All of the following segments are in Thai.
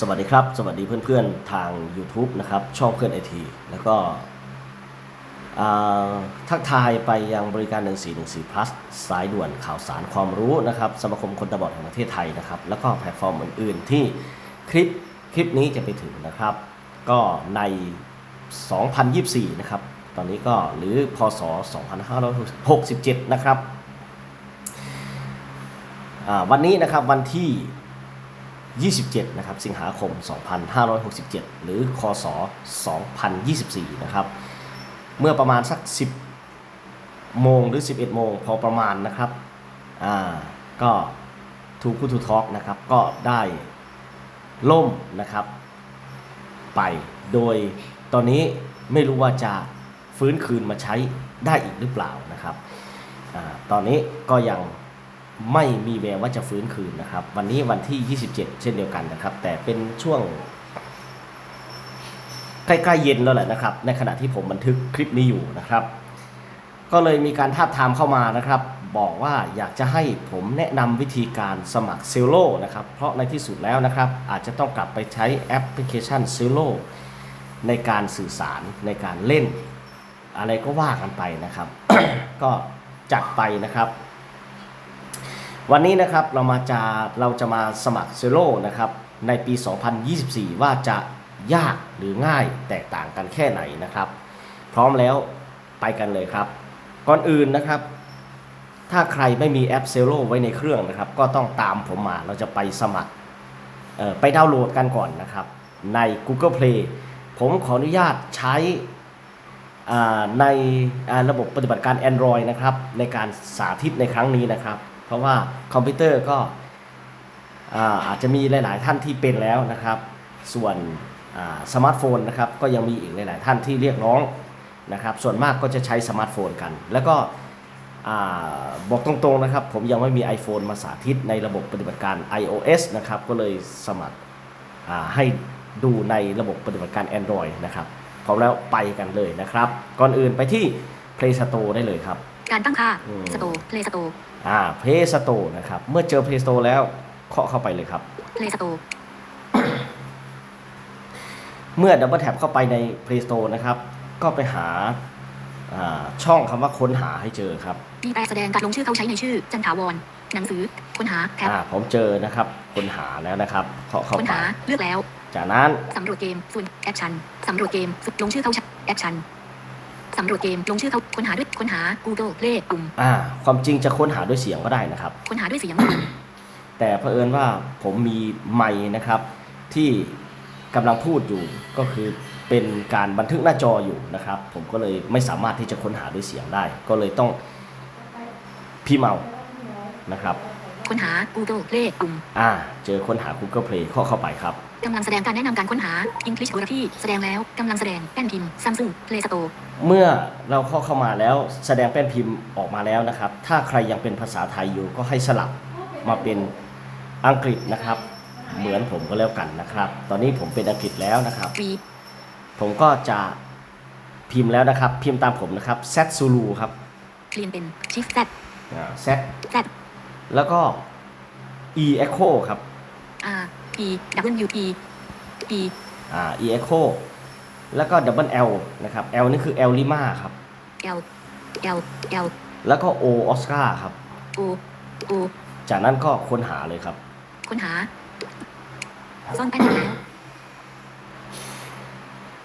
สวัสดีครับ สวัสดีเพื่อนๆทาง YouTube นะครับ ช่องเพื่อนไอทีแล้วก็ทักทายไปยังบริการ 1414 plus สายด่วนข่าวสารความรู้นะครับสมาคมคนตาบอดแห่งประเทศไทยนะครับ แล้วก็แพลตฟอร์มอื่นๆ ที่คลิปคลิปนี้จะไปถึงนะครับ ก็ใน 2024 นะครับ ตอนนี้ก็หรือพศ 2567 นะครับวันนี้นะครับวันที่ 27 นะครับ สิงหาคม 2567 หรือ คศ 2024 นะครับ เมื่อประมาณสัก 10 โมงหรือ 11 โมงพอประมาณนะครับ อ่า ก็ทูคูทูทอกนะครับ ก็ได้ล่มนะครับ ไป โดยตอนนี้ไม่รู้ว่าจะฟื้นคืนมาใช้ได้อีกหรือเปล่านะครับอตอนนี้ก็ยัง ไม่มีแววว่าจะฟื้นคืนนะครับ วันนี้วันที่ 27 เช่นเดียวกันนะครับ แต่เป็นช่วงใกล้ๆเย็นแล้วแหละนะครับ ในขณะที่ผมบันทึกคลิปนี้อยู่นะครับ ก็เลยมีการทาบทามเข้ามานะครับ บอกว่าอยากจะให้ผมแนะนำวิธีการสมัครเซลโลนะครับ เพราะในที่สุดแล้วนะครับ อาจจะต้องกลับไปใช้แอปพลิเคชันเซลโลในการสื่อสารในการเล่น อะไรก็ว่ากันไปนะครับ ก็จัดไปนะครับ วันนี้นะครับเรามาจะเราจะมาสมัครเซโลนะครับในปี 2024 ว่าจะยากหรือง่ายแตกต่างกันแค่ไหนนะครับ พร้อมแล้วไปกันเลยครับ ก่อนอื่นนะครับ ถ้าใครไม่มีแอปเซโลไว้ในเครื่องนะครับ ก็ต้องตามผมมาเราจะไปสมัครไปดาวน์โหลดกันก่อนนะครับใน Google Play ผมขออนุญาตใช้ในระบบปฏิบัติการ Android นะครับในการสาธิตในครั้งนี้นะครับ เพราะว่าคอมพิวเตอร์ก็อาอาจจะมีหลาย ๆ ท่านที่เป็นแล้วนะครับ ส่วนสมาร์ทโฟนนะครับก็ยังมีอีกหลาย ๆ ท่านที่เรียกร้องนะครับ ส่วนมากก็จะใช้สมาร์ทโฟนกัน แล้วก็บอกตรง ๆ นะครับ ผมยังไม่มี iPhone มาสาธิตในระบบปฏิบัติการ iOS นะครับ ก็เลยสมัครให้ดูในระบบปฏิบัติการ Android นะครับพร้อมแล้วไปกันเลยนะครับ ก่อนอื่นไปที่ Play Store ได้เลยครับ การตั้งค่า อืม Store Play Store อ่า Play Store นะครับ เมื่อเจอ Play Store แล้วเคาะเข้าไปเลยครับ Play Store เมื่อดับเบิลแท็บเข้าไปใน Play Store นะครับ ก็ไปหาอ่าช่องคำว่าค้นหาให้เจอครับมีแต่แสดงการลงชื่อเข้าใช้ในชื่อ จันถาวร หนังสือ ค้นหาแท็บอ่าผมเจอนะครับค้นหาแล้วนะครับเคาะเข้าค้นไป หาเลือกแล้วจากนั้นสำรวจเกมส่วนแอปชันสำรวจเกมลงชื่อเข้าใช้แอปชัน สำรวจเกมลงชื่อเข้าค้นหาด้วยค้นหา Google Play ปุ่มอ่า ความจริงจะค้นหาด้วยเสียงก็ได้นะครับ ค้นหาด้วยเสียง แต่เผอิญว่าผมมีไมค์นะครับ ที่กำลังพูดอยู่ก็คือเป็นการบันทึกหน้าจออยู่นะครับ ผมก็เลยไม่สามารถที่จะค้นหาด้วยเสียงได้ ก็เลยต้องพี่เมานะครับ ค้นหา Google Play ปุ่มอ่า เจอค้นหา Google Play เข้าเข้าไปครับ กำลังแสดงการแนะนำการค้นหา English Geography แสดงแล้วกำลังแสดงแป้นพิมพ์ Samsung Play Store เมื่อเราเข้าเข้ามาแล้วแสดงแป้นพิมพ์ออกมาแล้วนะครับ ถ้าใครยังเป็นภาษาไทยอยู่ก็ให้สลับมาเป็นอังกฤษนะครับ เหมือนผมก็แล้วกันนะครับ ตอนนี้ผมเป็นอังกฤษแล้วนะครับ V ผมก็จะพิมพ์แล้วนะครับ พิมพ์ตามผมนะครับ Z Zulu ครับเคลียนเป็น Shift Z อ่า Z Z แล้วก็ E Echo ครับ R E W E E อ่า E Echo แล้วก็ Double L นะครับ L นี่คือ L Lima ครับ L L L แล้วก็ O Oscar ครับ O O จากนั้นก็ค้นหาเลยครับ ค้นหา ซ่อนแป้นแล้ว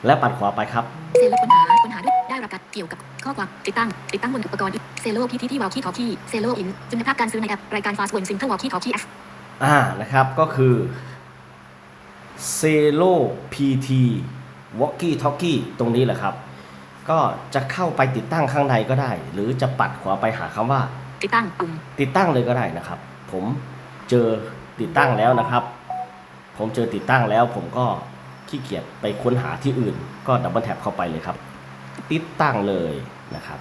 และปัดขวาไปครับ เซลล์ค้นหาค้นหาด้วยได้รับการเกี่ยวกับข้อความติดตั้ง ติดตั้งบนอุปกรณ์เซลล์พีทีที่วอลคีทอคีเซลล์อินคุณภาพการซื้อในแอปรายการฟาสต์เวิร์นซิงเกิลวอลคีทอคีแอปอ่านะครับก็คือ c e l o PT Walkie Talkie ตรงนี้แหละครับ ก็จะเข้าไปติดตั้งข้างในก็ได้ หรือจะปัดขวาไปหาคำว่า ติดตั้งปุ่มติดตั้งเลยก็ได้นะครับ ผมเจอติดตั้งแล้วนะครับ ผมเจอติดตั้งแล้ว ผมก็ขี้เกียจไปค้นหาที่อื่น ก็ดับเบิลแท็บเข้าไปเลยครับ ติดตั้งเลยนะครับ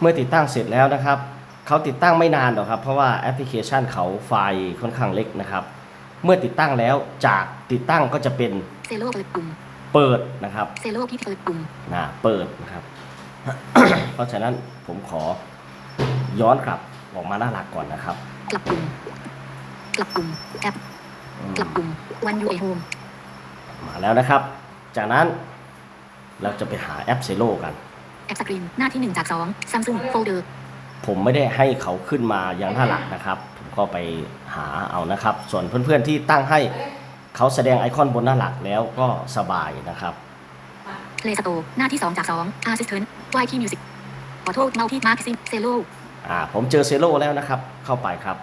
เมื่อติดตั้งเสร็จแล้วนะครับเขาติดตั้งไม่นานหรอกครับ เพราะว่าแอปพลิเคชันเขาไฟล์ค่อนข้างเล็กนะครับ เมื่อติดตั้งแล้วจากติดตั้งก็จะเป็นเซลล์เปิดปุ่มเปิดนะครับเซลล์พีทีเปิดปุ่มนะเปิดนะครับ เพราะฉะนั้นผมขอย้อนกลับออกมาหน้าหลักก่อนนะครับ กลับปุ่มกลับปุ่มแอปอืมกลับปุ่ม One UI Home มาแล้วนะครับ จากนั้นเราจะไปหาแอปเซโลกันแอปสกรีนหน้าที่ 1 จาก2 Samsung Folder ผมไม่ได้ให้เขาขึ้นมาอย่างหน้าหลักนะครับผม ก็ไปหาเอานะครับ ส่วนเพื่อนๆที่ตั้งให้เขาแสดงไอคอนบนหน้าหลักแล้วก็สบายนะครับ Play Store หน้าที่ 2 จาก2 Assistant YT Music Auto Multi Marketing Zelo อ่าผมเจอเซโลแล้วนะครับ เข้าไปครับ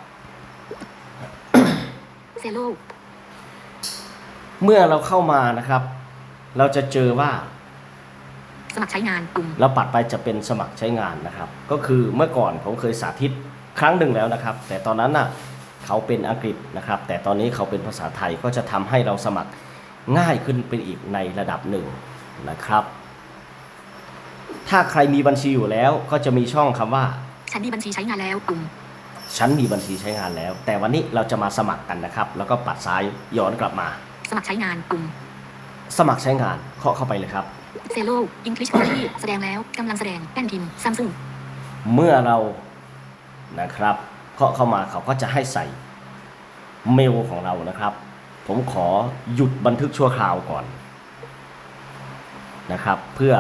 Zelo เมื่อเราเข้ามานะครับ เราจะเจอว่า สมัครใช้งานปุ่มเราปัดไปจะเป็นสมัครใช้งานนะครับ ก็คือเมื่อก่อนผมเคยสาธิต ครั้งหนึ่งแล้วนะครับ แต่ตอนนั้นน่ะเขาเป็นอังกฤษนะครับ แต่ตอนนี้เขาเป็นภาษาไทยก็จะทำให้เราสมัครง่ายขึ้นไปอีกในระดับหนึ่งนะครับ ถ้าใครมีบัญชีอยู่แล้วก็จะมีช่องคำว่า ฉันมีบัญชีใช้งานแล้วปุ่มฉันมีบัญชีใช้งานแล้ว แต่วันนี้เราจะมาสมัครกันนะครับ แล้วก็ปัดซ้ายย้อนกลับมา สมัครใช้งานปุ่มสมัครใช้งานเคาะเข้าไปเลยครับ Zelo English Quality แสดงแล้วกำลังแสดงแป้นพิมพ์ Samsung เมื่อเรา นะครับเคาะเข้ามาเขาก็จะให้ใส่เมลของเรานะครับ ผมขอหยุดบันทึกชั่วคราวก่อนนะครับ เพื่อ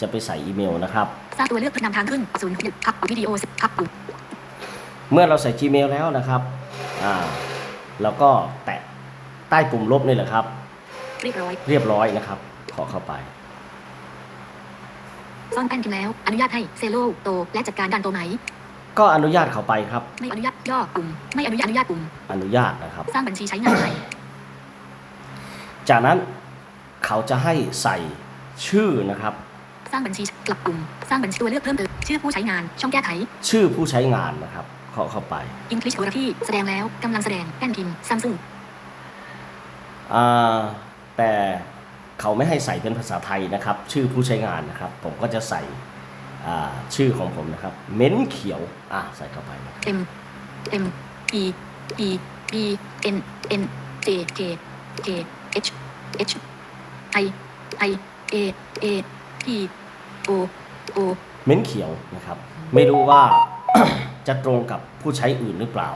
จะไปใส่อีเมลนะครับสร้างตัวเลือกเพื่อนำทางขึ้นศูนย์หยุดพักวิดีโอสิบพักปุ่มเมื่อเราใส่ Gmail แล้วนะครับอ่าแล้วก็แตะใต้ปุ่มลบนี่แหละครับ เรียบร้อยเรียบร้อยนะครับ ขอเข้าไปซ่อนแป้นพิมพ์แล้ว อนุญาตให้เซโลโต และจัดการการโตไหม ก็อนุญาตเขาไปครับ ไม่อนุญาตย่อปุ่มไม่อนุญาตอนุญาตปุ่มอนุญาตนะครับ สร้างบัญชีใช้งานใหม่จากนั้นเขาจะให้ใส่ชื่อนะครับ สร้างบัญชีกลับปุ่มสร้างบัญชีตัวเลือกเพิ่มเติมชื่อผู้ใช้งานช่องแก้ไข ชื่อผู้ใช้งานนะครับเคาะเข้าไป English Quality แสดงแล้วกำลังแสดงแป้นพิมพ์ Samsung อ่าแต่เขาไม่ให้ใส่เป็นภาษาไทยนะครับ ชื่อผู้ใช้งานนะครับ ผมก็จะใส่อ่า ชื่อของผมนะครับ เม้นเขียวอ่าใส่เข้าไปนะครับ M M E E B N N J K K H H I I A A P O O เม้นเขียวนะครับ ไม่รู้ว่าจะตรงกับผู้ใช้อื่นหรือเปล่า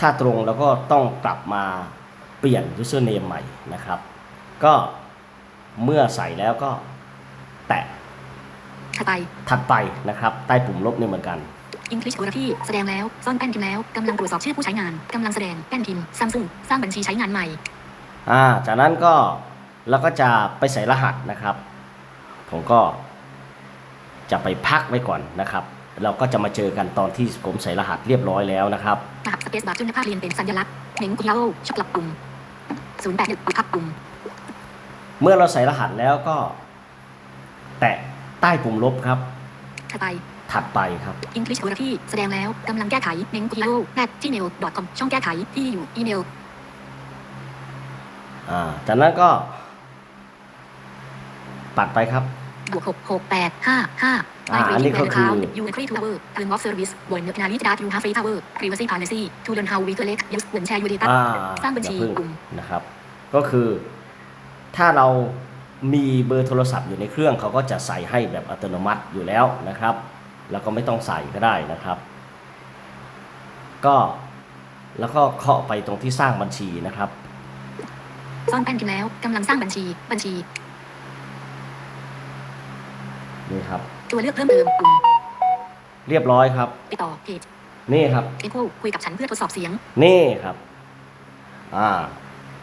ถ้าตรงแล้วก็ต้องกลับมาเปลี่ยน username ใหม่นะครับ ก็เมื่อใส่แล้วก็แตะ ถัดไป ถัดไปนะครับ ใต้ปุ่มลบนี่เหมือนกัน English Quality แสดงแล้ว ซ่อนแป้นพิมพ์แล้วกำลังตรวจสอบชื่อผู้ใช้งานกำลังแสดงแป้นพิมพ์ Samsung สร้างบัญชีใช้งานใหม่ อ่า จากนั้นก็เราก็จะไปใส่รหัสนะครับ ผมก็ จะไปพักไว้ก่อนนะครับ เราก็จะมาเจอกันตอนที่ผมใส่รหัสเรียบร้อยแล้วนะครับรหัสสเปซบาร์จุลภาพเรียนเป็นสัญลักษณ์เหน่งกุลาโอชุกลับปุ่ม0 8 1พักปุ่ม เมื่อเราใส่รหัสแล้วก็ แตะ ใต้ปุ่มลบครับ ถัดไป ถัดไปครับ English Quality แสดงแล้วกำลังแก้ไขเหน่งกุลาโอ at gmail com ช่องแก้ไขที่อยู่อีเมลอ่าจากนั้นก็ ปัดไปครับบวก6 6 8 5 5อ่าอันนี้ก็คือ You agree to our term of service when the penalty that you have free power privacy policy to learn how we collect use and share your data อ่าสร้างบัญชีอย่เพิ่กลุ่มนะครับ ก็คือ ถ้าเรา มีเบอร์โทรศัพท์อยู่ในเครื่องเขาก็จะใส่ให้แบบอัตโนมัติอยู่แล้วนะครับ แล้วก็ไม่ต้องใส่ก็ได้นะครับ ก็แล้วก็เคาะไปตรงที่สร้างบัญชีนะครับซ่อนแป้นพิมพ์แล้วกำลังสร้างบัญชีบัญชีนี่ครับ ตัวเลือกเพิ่มเติมปุ่มเรียบร้อยครับ ติดต่อเพจนี่ครับ Echo คุยกับฉันเพื่อทดสอบเสียง นี่ครับ อ่า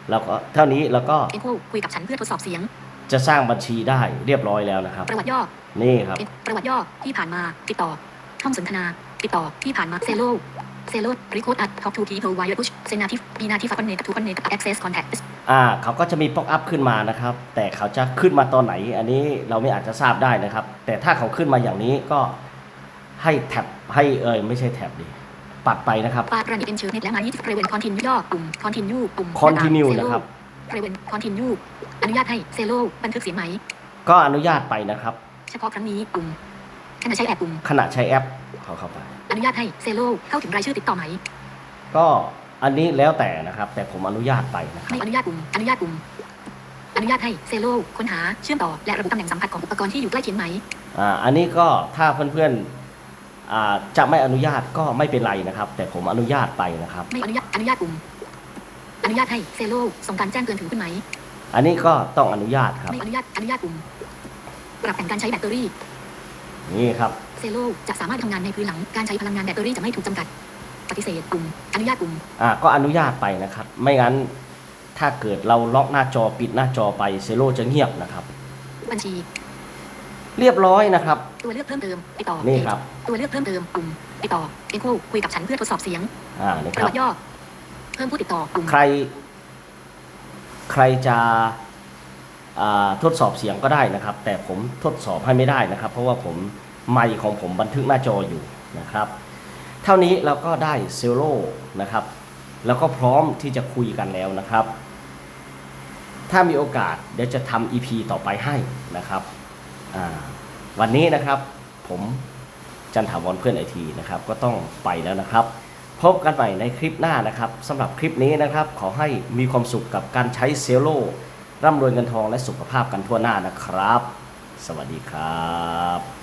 แล้วก็เท่านี้แล้วก็ Echo คุยกับฉันเพื่อทดสอบเสียง จะสร้างบัญชีได้เรียบร้อยแล้วนะครับ ประวัติย่อ นี่ครับ ประวัติย่อที่ผ่านมาติดต่อห้องสนทนา ติดต่อที่ผ่านมาเซโลเซโลรีโคดอัดท็อปทูพีเพลวายพุชเซนาทิฟบีนาทิฟคอนเนคทูคอนเนคแอคเซสคอนแทคอ่าเขาก็จะมีป๊อปอัพขึ้นมานะครับ แต่เขาจะขึ้นมาตอนไหน อันนี้เราไม่อาจจะทราบได้นะครับ แต่ถ้าเขาขึ้นมาอย่างนี้ก็ให้แท็บให้เอ่ยไม่ใช่แท็บดิปัดไปนะครับปาร์นิเอนเชอร์เน็ตและมายี่สิบเรเวนคอนทินย่อปุ่มคอนทินยูปุ่ม Continue นะครับ เรเวนคอนทินยูอนุญาตให้เซโลบันทึกเสียงไหม ก็อนุญาตไปนะครับ เฉพาะครั้งนี้ปุ่มขณะใช้แอปปุ่มขณะใช้แอปเขาเข้าไป อนุญาตให้เซโลเข้าถึงรายชื่อติดต่อไหม ก็อันนี้แล้วแต่นะครับ แต่ผมอนุญาตไปนะครับ ไม่อนุญาตปุ่มอนุญาตปุ่มอนุญาตให้เซโลค้นหาเชื่อมต่อและระบุตำแหน่งสัมผัสของอุปกรณ์ที่อยู่ใกล้เคียงไหม อ่า อันนี้ก็ถ้าเพื่อนๆอ่าจะไม่อนุญาตก็ไม่เป็นไรนะครับ แต่ผมอนุญาตไปนะครับ ไม่อนุญาตอนุญาตปุ่มอ นุญาตให้เซโลส่งการแจ้งเตือนถึงคุณไหม อันนี้ก็ต้องอนุญาตครับ ไม่อนุญาต อนุญาตปุ่มปรับแต่งการใช้แบตเตอรี่ นี่ครับ เซโลจะสามารถทำงานในพื้นหลัง การใช้พลังงานแบตเตอรี่จะไม่ถูกจำกัด ปฏิเสธปุ่ม อนุญาตปุ่ม อ่า ก็อนุญาตไปนะครับ ไม่งั้นถ้าเกิดเราล็อกหน้าจอปิดหน้าจอไปเซโลจะเงียบนะครับ บัญชี เรียบร้อยนะครับ ตัวเลือกเพิ่มเติมติดต่อนี่ครับ ตัวเลือกเพิ่มเติมปุ่มติดต่อเอ็นโคคุยกับฉันเพื่อทดสอบเสียงอ่า นี่ปคระรับวัติย่อเพิ่มผู้ติดต่อปุ่มใคร ใครจะทดสอบเสียงก็ได้นะครับ แต่ผมทดสอบให้ไม่ได้นะครับ เพราะว่าผมไมค์ของผมบันทึกหน้าจออยู่นะครับ เท่านี้เราก็ได้เซลโลนะครับ แล้วก็พร้อมที่จะคุยกันแล้วนะครับ ถ้ามีโอกาสเดี๋ยวจะทำ EP ต่อไปให้นะครับวันนี้นะครับผมจันถาวรเพื่อนไอทีนะครับ ก็ต้องไปแล้วนะครับ พบกันใหม่ในคลิปหน้านะครับสำหรับคลิปนี้นะครับ ขอให้มีความสุขกับการใช้เซลโลร่ำรวยเงินทองและสุขภาพกันทั่วหน้านะครับ สวัสดีครับ